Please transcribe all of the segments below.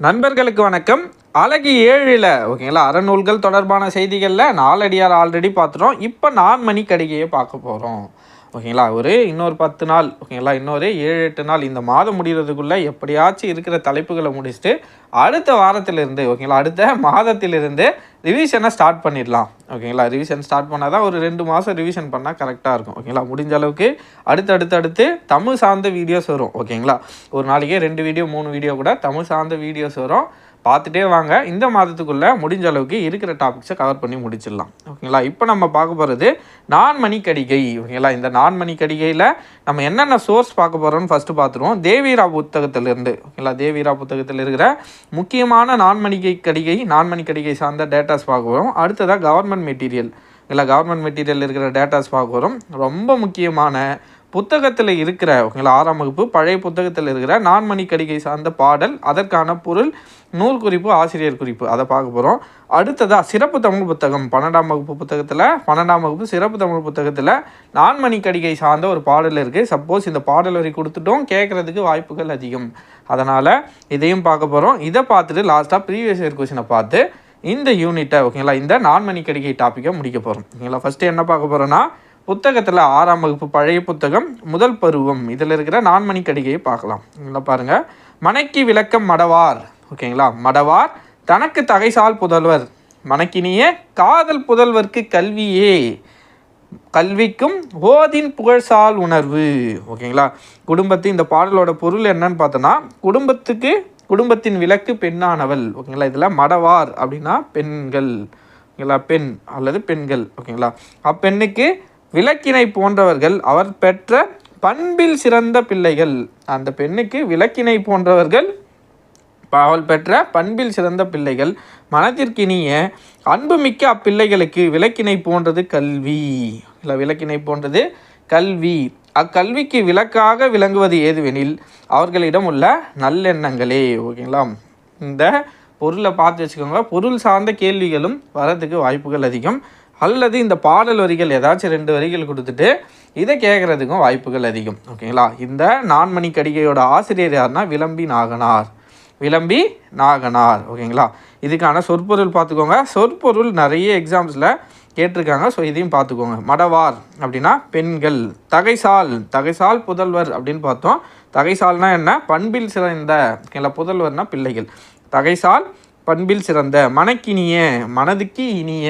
நண்பர்களுக்கு வணக்கம். அழகு ஏழில் ஓகேங்களா? அறநூல்கள் தொடர்பான செய்திகளில் நாலடியார் ஆல்ரெடி பார்த்துட்டோம். இப்போ நான் மணி கடிகையை பார்க்க போகிறோம் ஓகேங்களா? ஒரு இன்னொரு பத்து நாள் ஓகேங்களா? இன்னொரு ஏழு எட்டு நாள் இந்த மாதம் முடிகிறதுக்குள்ளே எப்படியாச்சும் இருக்கிற தலைப்புகளை முடிச்சுட்டு அடுத்த வாரத்திலிருந்து ஓகேங்களா? அடுத்த மாதத்திலிருந்து ரிவிஷனை ஸ்டார்ட் பண்ணிடலாம் ஓகேங்களா? ரிவிஷன் ஸ்டார்ட் பண்ணால் தான் ஒரு ரெண்டு மாதம் ரிவிஷன் பண்ணால் கரெக்டாக இருக்கும் ஓகேங்களா? முடிஞ்ச அளவுக்கு அடுத்து அடுத்து அடுத்து தமிழ் சார்ந்த வீடியோஸ் வரும் ஓகேங்களா? ஒரு நாளைக்கே ரெண்டு வீடியோ மூணு வீடியோ கூட தமிழ் சார்ந்த வீடியோஸ் வரும். பார்த்துட்டே வாங்க. இந்த மாதத்துக்குள்ளே முடிஞ்ச அளவுக்கு இருக்கிற டாபிக்ஸை கவர் பண்ணி முடிச்சிடலாம். ஓகேங்களா இப்போ நம்ம பார்க்க போகிறது நான்மணி கடிகை ஓகேங்களா இந்த நான்மணி கடிகையில் நம்ம என்னென்ன சோர்ஸ் பார்க்க போகிறோம்னு ஃபஸ்ட்டு பார்த்துருவோம். தேவிரா புத்தகத்திலிருந்து. ஓகேங்களா தேவிரா புத்தகத்தில் இருக்கிற முக்கியமான நான்மணிகை கடிகை நான்மணி கடிகை சார்ந்த டேட்டாஸ் பார்க்க போகிறோம் அடுத்ததாக கவர்மெண்ட் மெட்டீரியல் இல்லை கவர்மெண்ட் மெட்டீரியல் இருக்கிற டேட்டாஸ் பார்க்க போகிறோம் ரொம்ப முக்கியமான புத்தகத்தில் இருக்கிற ஓகேங்களா ஆறாம் வகுப்பு பழைய புத்தகத்தில் இருக்கிற நான்மணி கடிகை சார்ந்த பாடல் அதற்கான பொருள் நூல் குறிப்பு ஆசிரியர் குறிப்பு அதை பார்க்க போகிறோம் அடுத்ததாக சிறப்பு தமிழ் புத்தகம் பன்னெண்டாம் வகுப்பு புத்தகத்தில் பன்னெண்டாம் வகுப்பு சிறப்பு தமிழ் புத்தகத்தில் நான்மணி கடிகை சார்ந்த ஒரு பாடல் இருக்குது சப்போஸ் இந்த பாடல் வரை கொடுத்துட்டோம் கேட்குறதுக்கு வாய்ப்புகள் அதிகம். அதனால் இதையும் பார்க்க போகிறோம் இதை பார்த்துட்டு லாஸ்ட்டாக ப்ரீவியஸ் இயர் கொஷினை பார்த்து இந்த யூனிட்டை ஓகேங்களா இந்த நான்மணி கடிகை டாப்பிக்கை முடிக்க போகிறோம் ஓகேங்களா ஃபஸ்ட்டு என்ன பார்க்க போகிறோன்னா புத்தகத்தில் ஆறாம் வகுப்பு பழைய புத்தகம் முதல் பருவம். இதில் இருக்கிற நான்மணி கடிகையை பார்க்கலாம். இதில் பாருங்கள் மனைக்கு விளக்கம் மடவார். ஓகேங்களா? மடவார் தனக்கு தகைசால் புதல்வர். மனக்கினியே காதல் புதல்வர்க்கு கல்வியே. கல்விக்கும் ஓதின் புகழ்சால் உணர்வு. ஓகேங்களா? குடும்பத்து இந்த பாடலோட பொருள் என்னன்னு பார்த்தோன்னா குடும்பத்துக்கு குடும்பத்தின் விளக்கு பெண்ணானவள். ஓகேங்களா? இதில் மடவார் அப்படின்னா பெண்கள். ஓகேங்களா? பெண் அல்லது பெண்கள். ஓகேங்களா? அப்பெண்ணுக்கு விளக்கினை போன்றவர்கள் அவர் பெற்ற பண்பில் சிறந்த பிள்ளைகள். அந்த பெண்ணுக்கு விளக்கினை போன்றவர்கள் அவள் பெற்ற பண்பில் சிறந்த பிள்ளைகள். மனத்திற்கினிய அன்புமிக்க அப்பிள்ளைகளுக்கு விளக்கினை போன்றது கல்வி. இல்லை விளக்கினை போன்றது கல்வி. அக்கல்விக்கு விளக்காக விளங்குவது ஏதுவெனில் அவர்களிடம் உள்ள நல்லெண்ணங்களே ஓகேங்களா? இந்த பொருளை பார்த்து வச்சுக்கோங்க. பொருள் சார்ந்த கேள்விகளும் வரதுக்கு வாய்ப்புகள் அதிகம். அல்லது இந்த பாடல் வரிகள் ஏதாச்சும் ரெண்டு வரிகள் கொடுத்துட்டு இதை கேட்குறதுக்கும் வாய்ப்புகள் அதிகம். ஓகேங்களா? இந்த நான்மணி கடிகையோட ஆசிரியர் யாருன்னா விளம்பி நாகனார். விளம்பி நாகனார். ஓகேங்களா? இதுக்கான சொற்பொருள் பார்த்துக்கோங்க. சொற்பொருள் நிறைய எக்ஸாம்ஸில் கேட்டிருக்காங்க. ஸோ இதையும் பார்த்துக்கோங்க. மடவார் அப்படின்னா பெண்கள். தகைசால். தகைசால் புதல்வர் அப்படின்னு பார்த்தோம். தகைசால்னா என்ன? பண்பில் சிறந்த. ஓகேங்களா? புதல்வர்னா பிள்ளைகள். தகைசால் பண்பில் சிறந்த. மனக்கினிய மனதுக்கு இனிய.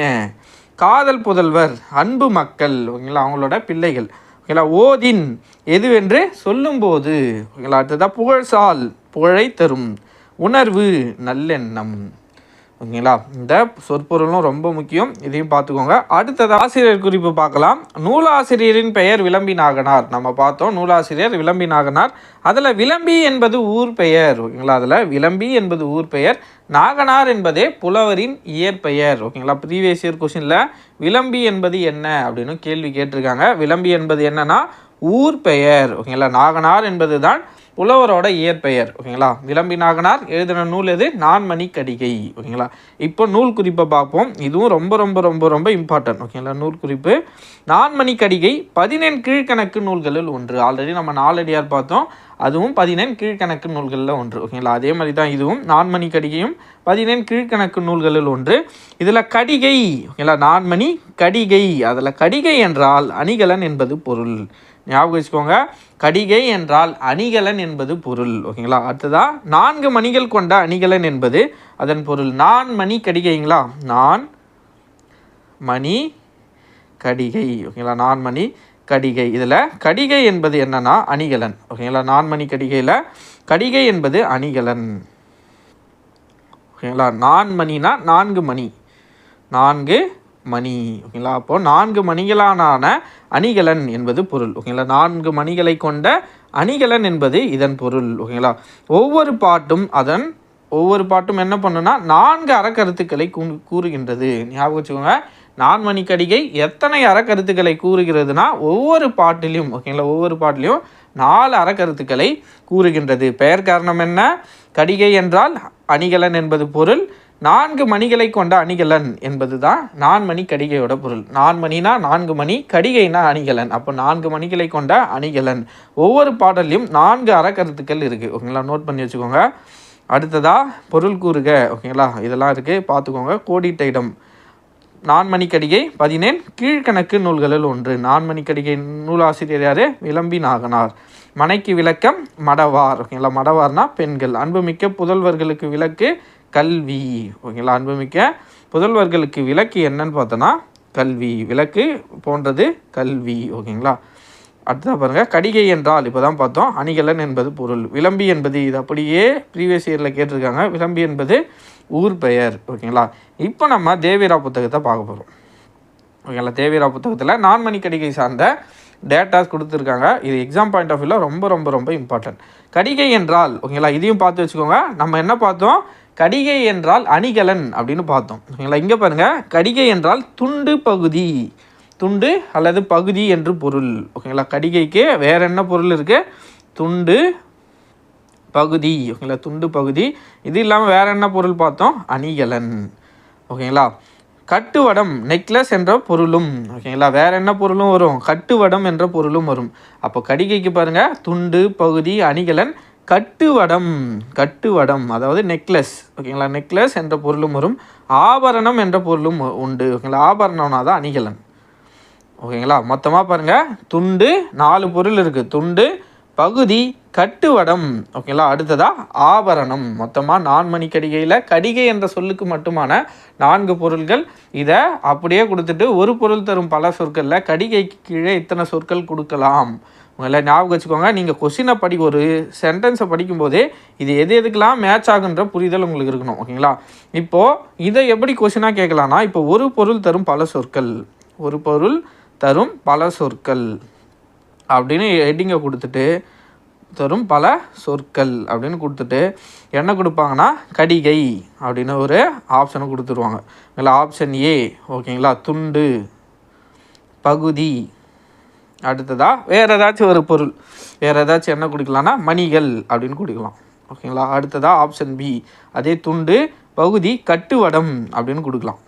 காதல் புதல்வர் அன்பு மக்கள் ஓகேங்களா அவங்களோட பிள்ளைகள் ஓகேங்களா ஓதின் எதுவென்று சொல்லும்போது ஓகேங்களா அடுத்ததாக புகழ்சால் புகழை தரும் உணர்வு நல்லெண்ணம். ஓகேங்களா? இந்த சொற்பொருளும் ரொம்ப முக்கியம். இதையும் பார்த்துக்கோங்க. அடுத்தது ஆசிரியர் குறிப்பு பார்க்கலாம். நூலாசிரியரின் பெயர் விளம்பி நாகனார். நம்ம பார்த்தோம் நூலாசிரியர் விளம்பி நாகனார். அதில் விளம்பி என்பது ஊர் பெயர் ஓகேங்களா? அதில் விளம்பி என்பது ஊர் பெயர். நாகனார் என்பதே புலவரின் இயற்பெயர் ஓகேங்களா? ப்ரீவியஸ் இயர் கொஷினில் விளம்பி என்பது என்ன அப்படின்னு கேள்வி கேட்டிருக்காங்க. விளம்பி என்பது என்னன்னா ஊர் பெயர் ஓகேங்களா? நாகனார் என்பது தான் புலவரோட இயற்பெயர் ஓகேங்களா விளம்பி நாகனார் எழுதின நூல் எது? நான்மணி கடிகை ஓகேங்களா இப்போ நூல் குறிப்பை பார்ப்போம். இதுவும் ரொம்ப ரொம்ப ரொம்ப ரொம்ப இம்பார்ட்டன்ட் ஓகேங்களா நூல் குறிப்பு. நான்மணி கடிகை பதினெண் கீழ்கணக்கு நூல்களில் ஒன்று. ஆல்ரெடி நம்ம நாலடியார் பார்த்தோம். அதுவும் பதினெண் கீழ்கணக்கு நூல்களில் ஒன்று ஓகேங்களா அதே மாதிரி தான் இதுவும். நான்மணி கடிகையும் பதினெண் கீழ்கணக்கு நூல்களில் ஒன்று. இதில் கடிகை ஓகேங்களா நான்மணி கடிகை. அதில் கடிகை என்றால் அணிகலன் என்பது பொருள். ஞாபகம் வச்சுக்கோங்க. கடிகை என்றால் அணிகலன் என்பது பொருள் ஓகேங்களா? அடுத்ததா நான்கு மணிகள் கொண்ட அணிகலன் என்பது அதன் பொருள். நான் மணி கடிகைங்களா? நான் மணி கடிகை ஓகேங்களா? நான் மணி கடிகை. இதில் கடிகை என்பது என்னன்னா அணிகலன் ஓகேங்களா? நான் மணி கடிகையில் கடிகை என்பது அணிகலன் ஓகேங்களா? நான் மணினா நான்கு மணி. நான்கு மணி ஓகேங்களா? அப்போது நான்கு மணிகளான அணிகலன் என்பது பொருள் ஓகேங்களா? நான்கு மணிகளை கொண்ட அணிகலன் என்பது இதன் பொருள் ஓகேங்களா? ஒவ்வொரு பாட்டும் அதன் ஒவ்வொரு பாட்டும் என்ன பண்ணுன்னா நான்கு அறக்கருத்துக்களை கூ- கூறுகின்றது. ஞாபகம் வச்சுக்கோங்க. நான் கடிகை எத்தனை அறக்கருத்துக்களை கூறுகிறதுனா ஒவ்வொரு பாட்டிலையும் ஓகேங்களா? ஒவ்வொரு பாட்டிலையும் நாலு அறக்கருத்துக்களை கூறுகின்றது. பெயர் காரணம் என்ன? கடிகை என்றால் அணிகலன் என்பது பொருள் நான்கு மணிகளை கொண்ட அணிகலன் என்பது தான் நான்மணி கடிகையோட பொருள். நான்மணினா நான்கு மணி கடிகைனா அணிகலன். அப்போ நான்கு மணிகளை கொண்ட அணிகலன். ஒவ்வொரு பாடல்லையும் நான்கு அறக்கருத்துக்கள் இருக்குது ஓகேங்களா? நோட் பண்ணி வச்சுக்கோங்க. அடுத்ததாக பொருள் கூறுக. ஓகேங்களா? இதெல்லாம் இருக்குது பார்த்துக்கோங்க. கோடிட்ட இடம். நான்மணிக்கடிகை பதினேன் கீழ்கணக்கு நூல்களில் ஒன்று. நான்மணிக்கடிகை நூலாசிரியர் யார்? விளம்பி நாகனார். மனைக்கு விளக்கம் மடவார். ஓகேங்களா? மடவார்னா பெண்கள். அன்புமிக்க புதல்வர்களுக்கு விளக்கு கல்வி. ஓகேங்களா? அன்புமிக்க புதல்வர்களுக்கு விளக்கு என்னன்னு பார்த்தோன்னா கல்வி. விளக்கு போன்றது கல்வி. ஓகேங்களா? அடுத்ததாக பாருங்கள் கடிகை என்றால் இப்போ தான் பார்த்தோம் அணிகலன் என்பது பொருள். விளம்பி என்பது இது அப்படியே ப்ரீவியஸ் இயரில் கேட்டிருக்காங்க விளம்பி என்பது ஊர் பெயர். ஓகேங்களா? இப்போ நம்ம தேவிரா புத்தகத்தை பார்க்க போகிறோம் ஓகேங்களா? தேவிரா புத்தகத்தில் நான்மணி கடிகை சார்ந்த டேட்டாஸ் கொடுத்துருக்காங்க. இது எக்ஸாம் பாயிண்ட் ஆஃப் வியூவில் ரொம்ப ரொம்ப ரொம்ப இம்பார்ட்டன்ட் கடிகை என்றால் ஓகேங்களா? இதையும் பார்த்து வச்சுக்கோங்க. நம்ம என்ன பார்த்தோம்? கடிகை என்றால் அணிகலன் அப்படின்னு பார்த்தோம். ஓகேங்களா இங்கே பாருங்கள் கடிகை என்றால் துண்டு பகுதி. துண்டு அல்லது பகுதி என்று பொருள். ஓகேங்களா? கடிகைக்கு வேறு என்ன பொருள் இருக்குது துண்டு பகுதி. ஓகேங்களா? துண்டு பகுதி. இது இல்லாமல் வேறு என்ன பொருள் பார்த்தோம்? அணிகலன். ஓகேங்களா? கட்டுவடம் நெக்லஸ் என்ற பொருளும். ஓகேங்களா? வேறு என்ன பொருளும் வரும்? கட்டுவடம் என்ற பொருளும் வரும். அப்போ கடிகைக்கு பாருங்கள் துண்டு பகுதி அணிகலன். கட்டுவடம் கட்டுவடம் அதாவது நெக்லஸ் ஓகேங்களா? நெக்லஸ் என்ற பொருளும் வரும். ஆபரணம் என்ற பொருளும் உண்டு. ஓகேங்களா? ஆபரணம்னா தான் அணிகலன். ஓகேங்களா? மொத்தமாக பாருங்கள் துண்டு நாலு பொருள் இருக்குது துண்டு பகுதி கட்டுவடம். ஓகேங்களா? அடுத்ததாக ஆபரணம். மொத்தமாக நான்மணி கடிகையில் கடிகை என்ற சொல்லுக்கு மட்டுமான நான்கு பொருள்கள். இதை அப்படியே கொடுத்துட்டு ஒரு பொருள் தரும் பல சொற்களில் கடிகைக்கு கீழே இத்தனை சொற்கள் கொடுக்கலாம். உங்களை ஞாபகம் வச்சுக்கோங்க. நீங்கள் கொஷினை படி ஒரு சென்டென்ஸை படிக்கும்போதே இது எது எதுக்கெல்லாம் மேட்ச் ஆகுன்ற புரிதல் உங்களுக்கு இருக்கணும். ஓகேங்களா? இப்போது இதை எப்படி கொஷினாக கேட்கலாம்னா இப்போ ஒரு பொருள் தரும் பல சொற்கள். ஒரு பொருள் தரும் பல சொற்கள். அப்படின்னு ஹெட்டிங்கை கொடுத்துட்டு தரும் பல சொற்கள் அப்படின்னு கொடுத்துட்டு என்ன கொடுப்பாங்கன்னா கடிகை அப்படின்னு ஒரு ஆப்ஷனை கொடுத்துருவாங்க. இல்லை ஆப்ஷன் ஏ ஓகேங்களா? துண்டு பகுதி அடுத்ததாக வேறு ஏதாச்சும் ஒரு பொருள். வேறு ஏதாச்சும் என்ன கொடுக்கலாம்னா மணிகள் அப்படின்னு கொடுக்கலாம். ஓகேங்களா? அடுத்ததாக ஆப்ஷன் பி அதே துண்டு பகுதி கட்டுவடம் அப்படின்னு கொடுக்கலாம்.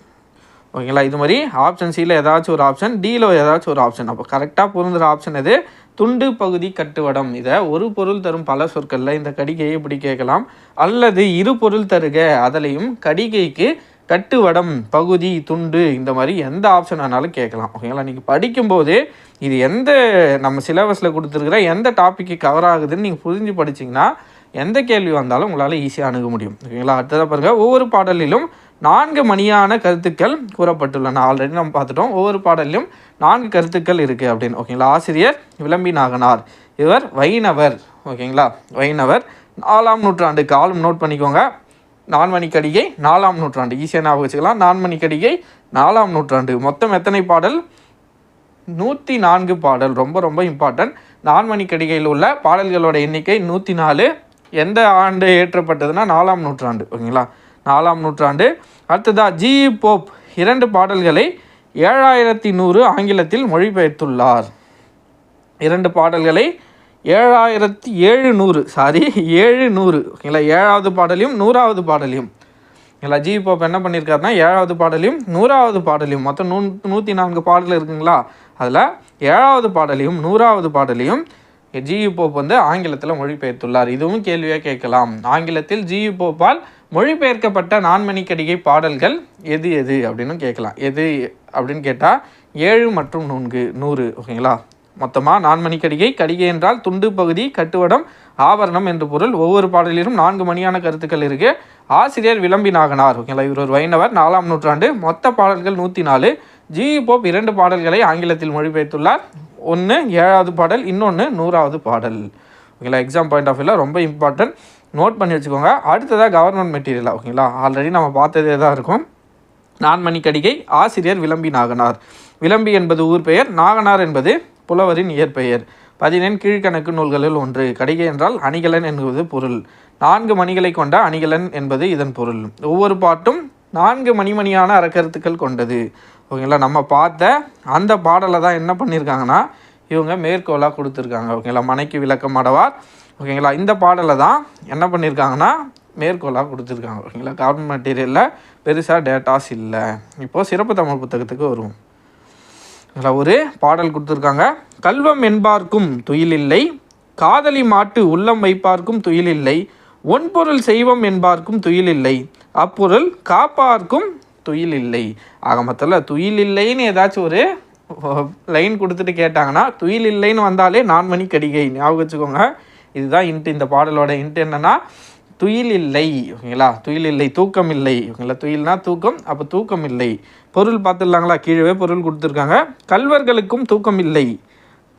ஓகேங்களா? இது மாதிரி ஆப்ஷன் சியில் ஏதாச்சும் ஒரு ஆப்ஷன் டியில் ஏதாச்சும் ஒரு ஆப்ஷன் அப்போ கரெக்டாக பொருந்துகிற ஆப்ஷன் எது? துண்டு பகுதி கட்டுவடம். இதை ஒரு பொருள் தரும் பல சொற்களில் இந்த கடிகையை இப்படி கேட்கலாம். அல்லது இரு பொருள் தருக அதிலையும் கடிகைக்கு கட்டுவடம் பகுதி துண்டு இந்த மாதிரி எந்த ஆப்ஷன் ஆனாலும் கேட்கலாம். ஓகேங்களா நீங்கள் படிக்கும்போது இது எந்த நம்ம சிலபஸில் கொடுத்துருக்குற எந்த டாப்பிக்கு கவர் ஆகுதுன்னு நீங்கள் புரிஞ்சு படிச்சிங்கன்னா எந்த கேள்வி வந்தாலும் உங்களால் ஈஸியாக அணுக முடியும். ஓகேங்களா அடுத்ததாக பாருங்கள் ஒவ்வொரு பாடலிலும் நான்கு மணியான கருத்துக்கள் கூறப்பட்டுள்ளன. ஆல்ரெடி நம்ம பார்த்துட்டோம். ஒவ்வொரு பாடலிலும் நான்கு கருத்துக்கள் இருக்குது அப்படின்னு. ஓகேங்களா ஆசிரியர் விளம்பி நாகனார். இவர் வைணவர். ஓகேங்களா வைணவர். நாலாம் நூற்றாண்டு காலம் நோட் பண்ணிக்கோங்க. நான்மணிக்கடிகை நாலாம் நூற்றாண்டு. ஈஸியாக ஞாபகம் வச்சுக்கலாம். நான்மணிக்கடிகை நாலாம் நூற்றாண்டு. மொத்தம் எத்தனை பாடல்? நூற்றி நான்கு பாடல். ரொம்ப ரொம்ப இம்பார்ட்டன்ட் நான்மணிக்கடிகையில் உள்ள பாடல்களோட எண்ணிக்கை நூற்றி நாலு எந்த ஆண்டு ஏற்றப்பட்டதுன்னா நாலாம் நூற்றாண்டு. ஓகேங்களா? நாலாம் நூற்றாண்டு. அடுத்ததாக ஜி. போப். இரண்டு பாடல்களை ஏழாயிரத்தி நூறு ஆங்கிலத்தில் மொழிபெயர்த்துள்ளார். இரண்டு பாடல்களை ஏழாயிரத்தி ஏழு நூறு சாரி ஏழு நூறு ஓகேங்களா? ஏழாவது பாடலையும் நூறாவது பாடலையும். இல்லை ஜி போப் என்ன பண்ணியிருக்காருன்னா ஏழாவது பாடலையும் நூறாவது பாடலையும் மொத்தம் நூ நூற்றி நான்கு பாடல் இருக்குங்களா? அதில் ஏழாவது பாடலையும் நூறாவது பாடலையும் ஜி போப் வந்து ஆங்கிலத்தில் மொழிபெயர்த்துள்ளார். இதுவும் கேள்வியாக கேட்கலாம். ஆங்கிலத்தில் ஜி போப்பால் மொழிபெயர்க்கப்பட்ட நான்மணிக்கடிகை பாடல்கள் எது எது அப்படின்னு கேட்கலாம். எது அப்படின்னு கேட்டால் ஏழு மற்றும் நூன்கு நூறு. ஓகேங்களா? மொத்தமாக நான்மணிக்கடிகை கடிகை என்றால் துண்டு பகுதி கட்டுவடம் ஆபரணம் என்று பொருள். ஒவ்வொரு பாடலிலும் நான்கு மணியான கருத்துக்கள் இருக்கு. ஆசிரியர் விளம்பி நாகனார் ஓகேங்களா? இவர் ஒரு வைணவர் நாலாம் நூற்றாண்டு மொத்த பாடல்கள் நூற்றி நாலு ஜி போப் இரண்டு பாடல்களை ஆங்கிலத்தில் மொழிபெயர்த்துள்ளார். ஒன்று ஏழாவது பாடல் இன்னொன்று நூறாவது பாடல். ஓகேங்களா? எக்ஸாம் பாயிண்ட் ஆஃப் வியூவில் ரொம்ப இம்பார்ட்டன்ட் நோட் பண்ணி வச்சுக்கோங்க. அடுத்ததாக கவர்மெண்ட் மெட்டீரியலாக ஓகேங்களா? ஆல்ரெடி நம்ம பார்த்ததே தான் இருக்கும். நான்மணி கடிகை ஆசிரியர் விளம்பி நாகனார். விளம்பி என்பது ஊர் பெயர். நாகனார் என்பது புலவரின் இயற்பெயர். பதினெண் கீழ்கணக்கு நூல்களில் ஒன்று கடிகை என்றால் அணிகலன் என்பது பொருள். நான்கு மணிகளை கொண்ட அணிகலன் என்பது இதன் பொருள். ஒவ்வொரு பாட்டும் நான்கு மணிமணியான அறக்கருத்துக்கள் கொண்டது. ஓகேங்களா? நம்ம பார்த்த அந்த பாடலை தான் என்ன பண்ணியிருக்காங்கன்னா இவங்க மேற்கோளாக கொடுத்துருக்காங்க. ஓகேங்களா? மனைக்கு விளக்கம் அடவார். ஓகேங்களா? இந்த பாடலை தான் என்ன பண்ணியிருக்காங்கன்னா மேற்கோளாக கொடுத்துருக்காங்க. ஓகேங்களா? கார்பன் மெட்டீரியலில் பெருசாக டேட்டாஸ் இல்லை. இப்போது சிறப்பு தமிழ் புத்தகத்துக்கு வருவோம். அதில் ஒரு பாடல் கொடுத்துருக்காங்க. கல்வம் என்பார்க்கும் துயிலில்லை காதலி மாட்டு உள்ளம் வைப்பார்க்கும் துயிலில்லை ஒன்பொருள் செய்வம் என்பார்க்கும் துயில் இல்லை அப்பொருள் காப்பார்க்கும் துயில் இல்லை. ஆக மொத்தத்தில் துயில் இல்லைன்னு ஏதாச்சும் ஒரு லைன் கொடுத்துட்டு கேட்டாங்கன்னா துயில் இல்லைன்னு வந்தாலே நான்மணி கடிகை. ஞாபகம் வச்சுக்கோங்க. இதுதான் இன்ட்டு இந்த பாடலோட இன்ட்டு என்னன்னா துயில் இல்லை. ஓகேங்களா? துயில் இல்லை தூக்கம் இல்லை. ஓகேங்களா? துயில்னா தூக்கம் அப்போ தூக்கம் இல்லை. பொருள் பார்த்துடலாங்களா? கீழே பொருள் கொடுத்துருக்காங்க. கல்வர்களுக்கும் தூக்கம் இல்லை.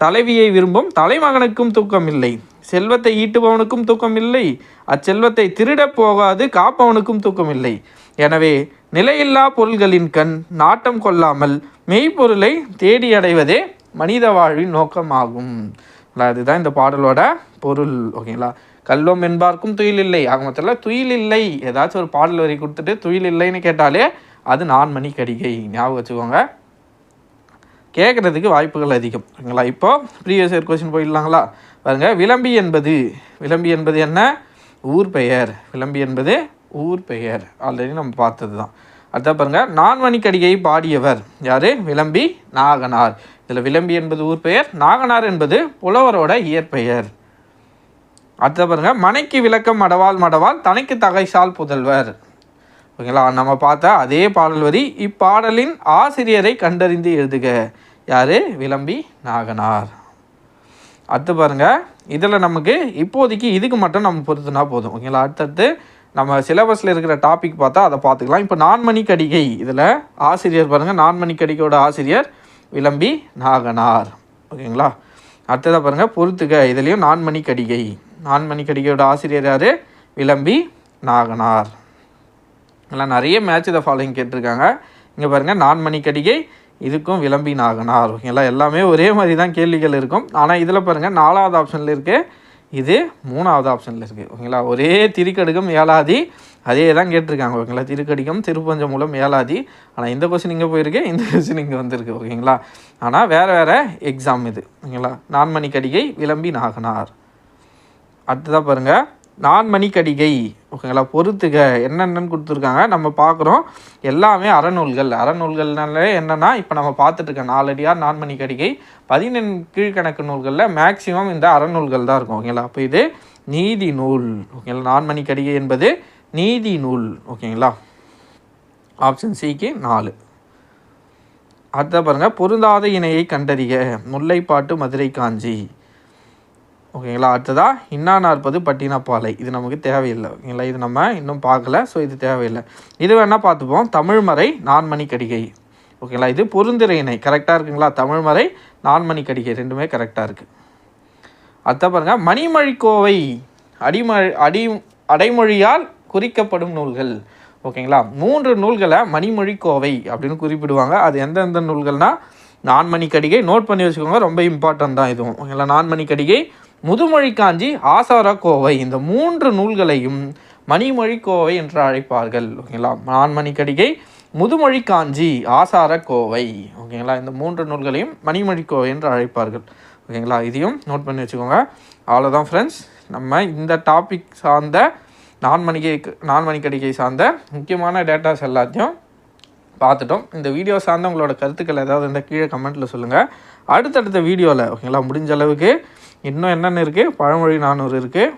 தலைவியை விரும்பும் தலைமகனுக்கும் தூக்கம் இல்லை. செல்வத்தை ஈட்டுபவனுக்கும் தூக்கம் இல்லை. அச்செல்வத்தை திருடப் போகாது காப்பவனுக்கும் தூக்கம் இல்லை. எனவே நிலையில்லா பொருள்களின் கண் நாட்டம் கொள்ளாமல் மெய்ப்பொருளை தேடி அடைவதே மனித வாழ்வின் நோக்கமாகும். அதுதான் இந்த பாடலோட பொருள். ஓகேங்களா கல்வம் என்பார்க்கும் துயில் இல்லை. ஆக மொத்தத்தில் துயில் இல்லை. ஏதாச்சும் ஒரு பாடல் வரி கொடுத்துட்டு துயில் இல்லைன்னு கேட்டாலே அது நான்மணி கடிகை ஞாபகம் வச்சுக்கோங்க. கேட்குறதுக்கு வாய்ப்புகள் அதிகம். ஓகேங்களா இப்போ ப்ரீவியஸ் இயர் கொஸ்டின் போயிடலாங்களா? பாருங்க. விளம்பி என்பது விளம்பி என்பது என்ன? ஊர் பெயர். விளம்பி என்பது ஊர் பெயர். ஆல்ரெடி நம்ம பார்த்தது தான் அடுத்த பாருங்க நான்மணிக்கடிகை பாடியவர் யார்? விளம்பி நாகனார். இதில் விளம்பி என்பது ஊர் பெயர் நாகனார் என்பது புலவரோட இயற்பெயர். அடுத்த பாருங்க. மனைக்கு விளக்கம் மடவால் மடவால் தனக்கு தகைசால் புதல்வர். ஓகேங்களா? நம்ம பார்த்த அதே பாடல் வரி இப்பாடலின் ஆசிரியரை கண்டறிந்து எழுதுக. யாரு? விளம்பி நாகனார். அடுத்து பாருங்க. இதில் நமக்கு இப்போதைக்கு இதுக்கு மட்டும் நம்ம பொறுத்துனா போதும். ஓகேங்களா? அடுத்தடுத்து நம்ம சிலபஸில் இருக்கிற டாபிக் பார்த்தா அதை பார்த்துக்கலாம். இப்போ நான்மணி கடிகை. இதில் ஆசிரியர் பாருங்கள் நான்மணி கடிகையோட ஆசிரியர் விளம்பி நாகனார். ஓகேங்களா? அடுத்ததாக பாருங்கள் பொறுத்துக இதுலேயும் நான்மணி கடிகை. நான்மணி கடிகையோட ஆசிரியர் யார்? விளம்பி நாகனார். எல்லாம் நிறைய மேட்ச் இதை ஃபாலோயிங் கேட்டிருக்காங்க. இங்கே பாருங்கள் நான் மணிக்கடிகை இதுக்கும் விளம்பி நாகனார். ஓகேங்களா எல்லாமே ஒரே மாதிரி தான் கேள்விகள் இருக்கும். ஆனால் இதில் பாருங்கள் நாலாவது ஆப்ஷனில் இருக்குது இது மூணாவது ஆப்ஷனில் இருக்குது ஓகேங்களா? ஒரே திருக்கடுகம் ஏழாதி. அதே தான் கேட்டிருக்காங்க. ஓகேங்களா? திருக்கடிகம் திருப்பஞ்சம் மூலம் ஏழாதி. ஆனால் இந்த கொஸ்டின் இங்கே போயிருக்கு. இந்த கொஸ்டின் இங்கே வந்திருக்கு. ஓகேங்களா? ஆனால் வேறு வேறு எக்ஸாம் இது. ஓகேங்களா? நான்மணி கடிகை விளம்பி நாகனார். அடுத்ததாக பாருங்கள் நான்மணி கடிகை ஓகேங்களா? பொறுத்துக. என்னென்னு கொடுத்துருக்காங்க. நம்ம பார்க்குறோம். எல்லாமே அறநூல்கள். அறநூல்கள்னாலே என்னென்னா இப்போ நம்ம பார்த்துட்ருக்கோம் நாலடியார் நான்மணி கடிகை பதினெண் கீழ்கணக்கு நூல்களில் மேக்சிமம் இந்த அறநூல்கள் தான் இருக்கும். ஓகேங்களா? அப்போ இது நீதி நூல். ஓகேங்களா? நான்மணி கடிகை என்பது நீதி நூல். ஓகேங்களா? ஆப்ஷன் சிக்கு நாலு. அடுத்த பாருங்கள் பொருந்தாத இணையை கண்டறிக. முல்லைப்பாட்டு மதுரை காஞ்சி. ஓகேங்களா? அடுத்ததாக இன்னா நாற்பது பட்டினப்பாலை. இது நமக்கு தேவையில்லை. ஓகேங்களா? இது நம்ம இன்னும் பார்க்கல ஸோ இது தேவையில்லை. இது வேணால் பார்த்துப்போம். தமிழ்மறை நான்மணி கடிகை ஓகேங்களா? இது பொருந்திர இணை. கரெக்டாக இருக்குங்களா? தமிழ்மறை நான்மணி கடிகை ரெண்டுமே கரெக்டாக இருக்குது அடுத்த பாருங்க. மணிமொழிக்கோவை. அடிமொழி அடி அடைமொழியால் குறிக்கப்படும் நூல்கள். ஓகேங்களா? மூன்று நூல்களை மணிமொழிக்கோவை அப்படின்னு குறிப்பிடுவாங்க. அது எந்தெந்த நூல்கள்னால் நான்மணி கடிகை நோட் பண்ணி வச்சுக்கோங்க. ரொம்ப இம்பார்ட்டன்ட் தான் இதுவும். ஓகேங்களா? நான்மணி கடிகை முதுமொழி காஞ்சி ஆசார கோவை இந்த மூன்று நூல்களையும் மணிமொழி கோவை என்று அழைப்பார்கள். ஓகேங்களா? நான்மணி கடிகை முதுமொழி காஞ்சி ஆசார கோவை ஓகேங்களா? இந்த மூன்று நூல்களையும் மணிமொழி கோவை என்று அழைப்பார்கள். ஓகேங்களா? இதையும் நோட் பண்ணி வச்சுக்கோங்க. அவ்வளோதான் ஃப்ரெண்ட்ஸ் நம்ம இந்த டாபிக் சார்ந்த நான்மணிகை நான்மணிக்கடிகை சார்ந்த முக்கியமான டேட்டாஸ் எல்லாத்தையும் பார்த்துட்டோம். இந்த வீடியோ சார்ந்த உங்களோட கருத்துக்கள் ஏதாவது இந்த கீழே கமெண்ட்டில் சொல்லுங்கள் அடுத்தடுத்த வீடியோவில் ஓகேங்களா? முடிஞ்ச அளவுக்கு இன்னும் என்னென்ன இருக்குது பழமொழி நானூறு இருக்குது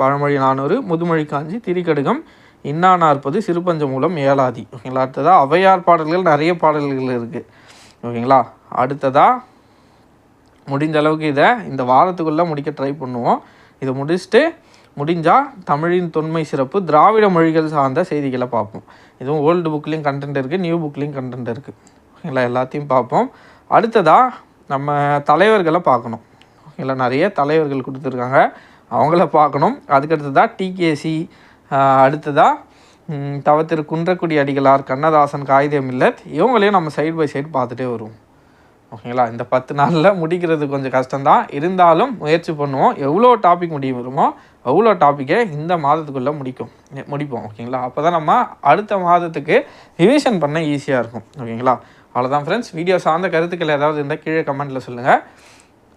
பழமொழி நானூறு முதுமொழி காஞ்சி திரிகடுகம் இன்னா நாற்பது சிறுபஞ்ச மூலம் ஏலாதி ஓகேங்களா? அடுத்ததாக அவையார் பாடல்கள் நிறைய பாடல்கள் இருக்குது ஓகேங்களா? அடுத்ததாக முடிஞ்ச அளவுக்கு இதை இந்த வாரத்துக்குள்ளே முடிக்க ட்ரை பண்ணுவோம். இதை முடிச்சுட்டு முடிஞ்சால் தமிழின் தொன்மை சிறப்பு திராவிட மொழிகள் சார்ந்த செய்திகளை பார்ப்போம். இதுவும் ஓல்டு புக்லேயும் கண்டென்ட் இருக்குது நியூ புக்லேயும் கண்டென்ட் இருக்குது ஓகேங்களா? எல்லாத்தையும் பார்ப்போம். அடுத்ததாக நம்ம தலைவர்களை பார்க்கணும். இல்லை நிறைய தலைவர்கள் கொடுத்துருக்காங்க. அவங்கள பார்க்கணும். அதுக்கடுத்ததாக டிகேசி அடுத்ததாக தவ திரு குன்றக்குடி அடிகளார் கண்ணதாசன் காகிதம் இல்லத். இவங்களையும் நம்ம சைடு பை சைடு பார்த்துட்டே வருவோம். ஓகேங்களா இந்த பத்து நாளில் முடிக்கிறது கொஞ்சம் கஷ்டம்தான். இருந்தாலும் முயற்சி பண்ணுவோம். எவ்வளோ டாபிக் முடியுமோ அவ்வளோ டாப்பிக்கை இந்த மாதத்துக்குள்ளே முடிக்கும். முடிப்போம். ஓகேங்களா அப்போ தான் நம்ம அடுத்த மாதத்துக்கு ரிவிஷன் பண்ண ஈஸியாக இருக்கும். ஓகேங்களா அவ்வளோதான் ஃப்ரெண்ட்ஸ் வீடியோ சார்ந்த கருத்துக்கள் ஏதாவது இருந்தால் கீழே கமெண்ட்டில் சொல்லுங்கள்